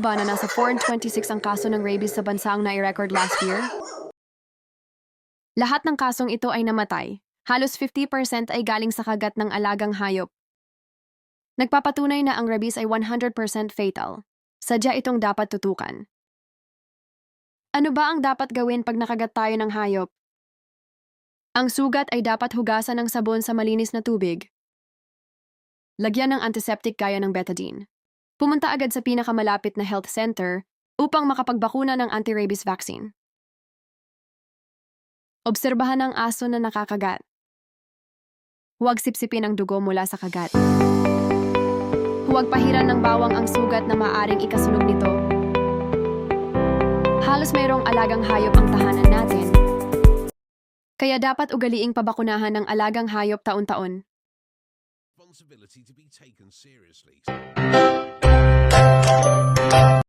ba na nasa 426 ang kaso ng rabies sa bansa ang nai-record last year? Lahat ng kasong ito ay namatay. Halos 50% ay galing sa kagat ng alagang hayop. Nagpapatunay na ang rabies ay 100% fatal. Sadya itong dapat tutukan. Ano ba ang dapat gawin pag nakagat tayo ng hayop? Ang sugat ay dapat hugasan ng sabon sa malinis na tubig. Lagyan ng antiseptic gaya ng betadine. Pumunta agad sa pinakamalapit na health center upang makapagbakuna ng anti-rabies vaccine. Obserbahan ang aso na nakakagat. Huwag sipsipin ang dugo mula sa kagat. Huwag pahiran ng bawang ang sugat na maaring ikasunog nito. Halos mayroong alagang hayop ang tahanan natin. Kaya dapat ugaliing pabakunahan ng alagang hayop taon-taon. responsibility to be taken seriously.